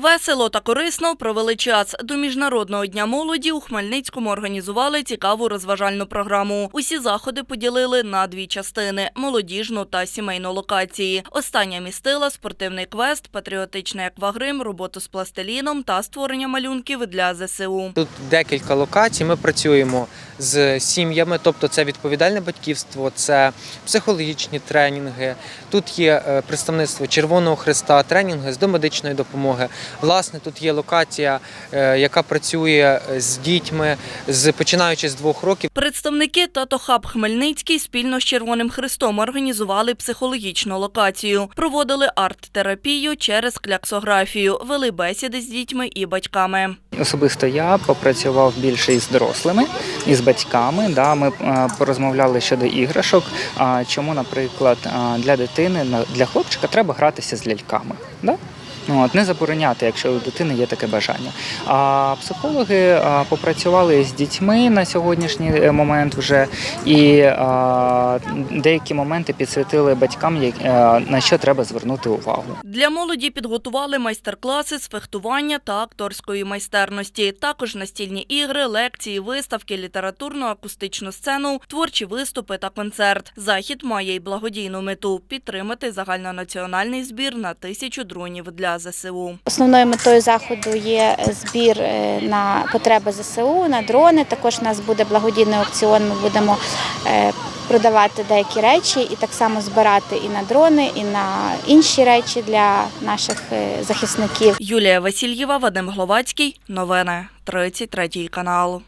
Весело та корисно провели час. До Міжнародного дня молоді у Хмельницькому організували цікаву розважальну програму. Усі заходи поділили на дві частини – молодіжну та сімейну локації. Остання містила спортивний квест, патріотичний аквагрим, роботу з пластиліном та створення малюнків для ЗСУ. Тут декілька локацій. Ми працюємо з сім'ями, тобто це відповідальне батьківство, це психологічні тренінги. Тут є е, представництво Червоного Христа, тренінги з домедичної допомоги. Власне, тут є локація, е, яка працює з дітьми, з починаючи з двох років. Представники Тато Хаб Хмельницький спільно з Червоним Христом організували психологічну локацію, проводили арт-терапію через кляксографію, вели бесіди з дітьми і батьками. Особисто я попрацював більше із дорослими, із батьками. Да, ми е, порозмовляли щодо іграшок. А чому, наприклад, для дитини, для хлопчика треба гратися з ляльками. Да? От, не забороняти, якщо у дитини є таке бажання. А психологи а, попрацювали з дітьми на сьогоднішній е, момент вже і а, деякі моменти підсвітили батькам, як- е, на що треба звернути увагу. Для молоді підготували майстер-класи з фехтування та акторської майстерності. Також настільні ігри, лекції, виставки, літературну акустичну сцену, творчі виступи та концерт. Захід має й благодійну мету підтримати загальнонаціональний збір на тисячу дронів для ЗСУ. Основною метою заходу є збір е, на потреби ЗСУ, на дрони. Також у нас буде благодійний аукціон. Ми будемо е, продавати деякі речі і так само збирати і на дрони, і на інші речі для наших е, захисників. Юлія Васильєва, Вадим Гловацький. Новини 33 канал.